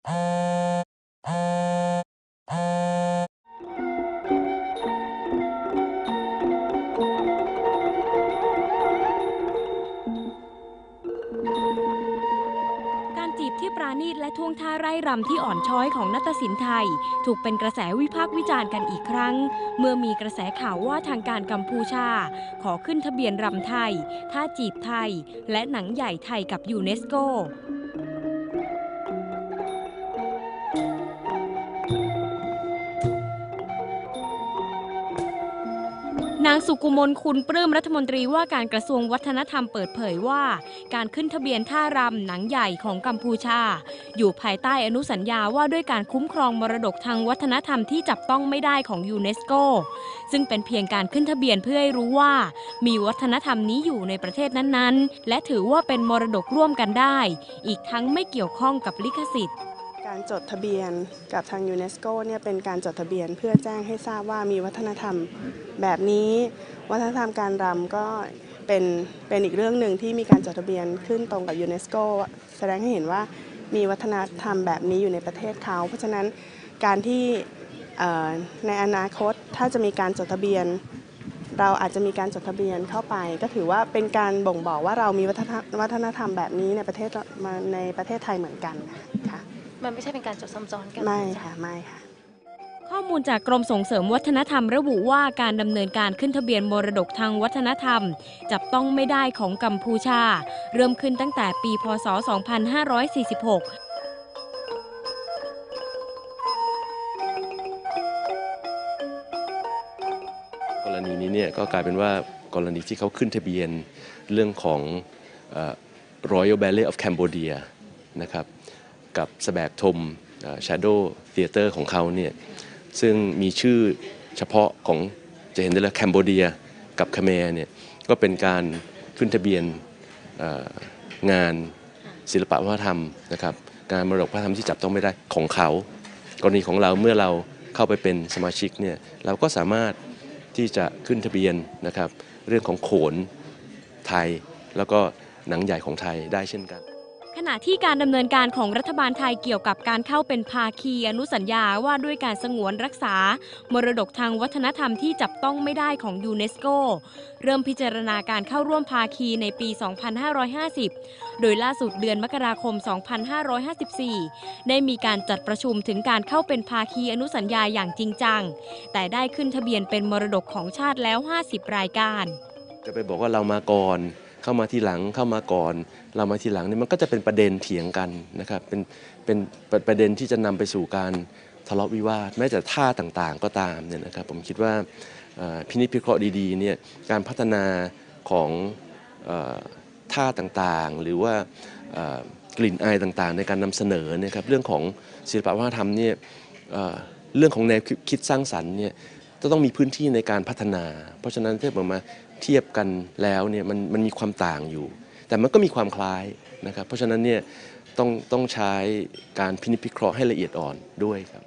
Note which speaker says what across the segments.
Speaker 1: การจีบที่ปราณีตและท่วงท่าไร่รำที่อ่อนช้อยของนาฏศิลป์ไทย ถูกเป็นกระแสวิพากษ์วิจารณ์กันอีกครั้ง เมื่อมีกระแสข่าวว่าทางการกัมพูชา ขอขึ้นทะเบียนรำไทย ท่าจีบไทย และหนังใหญ่ไทยกับยูเนสโกางสุกุมลคุณปลื้มรัฐมนตรีว่าการกระทรวงวัฒนธรรมเปิดเผยว่า การขึ้นทะเบียนท่ารำหนังใหญ่ของกัมพูชา อยู่ภายใต้อนุสัญญาว่าด้วยการคุ้มครองมรดกทางวัฒนธรรมที่จับต้องไม่ได้ของยูเนสโก ซึ่งเป็นเพียงการขึ้นทะเบียนเพื่อให้รู้ว่า มีวัฒนธรรมนี้อยู่ในประเทศนั้นๆ และถือว่าเป็นมรดกร่วมกันได้ อีกทั้งไม่เกี่ยวข้องกับลิขสิทธิ์
Speaker 2: การจดทะเบียนกับทางยูเนสโกเนี่ยเป็นการจดทะเบียนเพื่อแจ้งให้ทราบว่ามีวัฒนธรรมแบบนี้ วัฒนธรรมการรำก็เป็นเป็นอีกเรื่องหนึ่งที่มีการจดทะเบียนขึ้นตรงกับยูเนสโกแสดงให้เห็นว่ามีวัฒนธรรมแบบนี้อยู่ในประเทศเขา เพราะฉะนั้นการที่ในอนาคตถ้าจะมีการจดทะเบียน เราอาจจะมีการจดทะเบียนเข้าไป ก็ถือว่าเป็นการบ่งบอกว่าเรามีวัฒนวัฒนธรรมแบบนี้ในประเทศในประเทศไทยเหมือนกันค่ะ
Speaker 3: มันไม่ใช่เป็นการจดซ้ำซ้อนกัน
Speaker 2: ไม่ค่ะไม่ค่ะ
Speaker 1: ข้อมูลจากกรมส่งเสริมวัฒนธรรมระบุว่าการดำเนินการขึ้นทะเบียนมรดกทางวัฒนธรรม จับต้องไม่ได้ของกัมพูชา เริ่มขึ้นตั้งแต่ปี พศ 2546
Speaker 4: กรณีนี้เนี่ยก็กลายเป็นว่ากรณีที่เขาขึ้นทะเบียนเรื่องของเอ่อ Royal Ballet of Cambodia นะครับ กับสแบกทมเอ่อ Shadow Theater ของเขาเนี่ยซึ่งมีชื่อเฉพาะของจะเห็นได้เลยแคนโบเดียกับคาเมร์เนี่ยก็เป็นการขึ้นทะเบียนงานศิลปะวัฒนธรรมนะครับงานมรดกวัฒนธรรมที่จับต้องไม่ได้ของเขา กรณีของเราเมื่อเราเข้าไปเป็นสมาชิกเนี่ยเราก็สามารถที่จะขึ้นทะเบียนนะครับ เรื่องของโขนไทยแล้วก็หนังใหญ่ของไทยได้เช่นกันะ
Speaker 1: ที่การดำเนินการของรัฐบาลไทยเกี่ยวกับการเข้าเป็นภาคีอนุสัญญาว่าด้วยการสงวนรักษา มรดกทางวัฒนธรรมที่จับต้องไม่ได้ของยูเนสโก เริ่มพิจารณาการเข้าร่วมภาคีในปี 2550 โดยล่าสุดเดือนมกราคม 2554 ได้มีการจัดประชุมถึงการเข้าเป็นภาคีอนุสัญญาอย่างจริงจัง แต่ได้ขึ้นทะเบียนเป็นมรดกของชาติแล้ว 50 รายการ
Speaker 4: จะไปบอกว่าเรามาก่อน เข้ามาทีหลังเข้ามาก่อน เรามาทีหลังเนี่ยมันก็จะเป็นประเด็นเถียงกันนะครับเป็นเป็นเป็นประเด็นที่จะนำไปสู่การทะเลาะวิวาทแม้แต่ท่าต่างๆก็ตามเนี่ยนะครับผมคิดว่าพินิจพิเคราะห์ดีๆเนี่ยการพัฒนาของอท่าต่างๆ หรือว่ากลิ่นอายต่างๆ ในการนำเสนอเนะครับเรื่องของศิลปวัฒนธรรมเนี่ยเอ่อเรื่องของแนวคิดสร้างสรรค์เนี่ย จะต้องมีพื้นที่ในการพัฒนา เพราะฉะนั้นถ้าผมมาเทียบกันแล้วเนี่ยมันมันมีความต่างอยู่ แต่มันก็มีความคล้ายนะครับ เพราะฉะนั้นเนี่ยต้องต้องใช้การพินิจพิเคราะห์ให้ละเอียดอ่อนด้วยครับ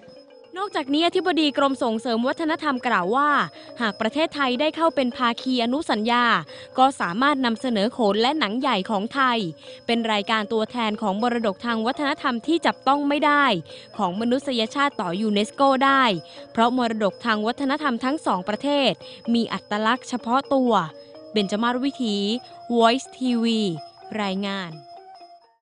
Speaker 1: นอกจากนี้อธิบดีกรมส่งเสริมวัฒนธรรมกล่าวว่า หากประเทศไทยได้เข้าเป็นภาคีอนุสัญญา ก็สามารถนำเสนอโขนและหนังใหญ่ของไทย เป็นรายการตัวแทนของมรดกทางวัฒนธรรมที่จับต้องไม่ได้ ของมนุษยชาติต่อยูเนสโกได้ เพราะมรดกทางวัฒนธรรมทั้งสองประเทศ มีอัตลักษณ์เฉพาะตัว เบญจมาศวิถี Voice TV รายงาน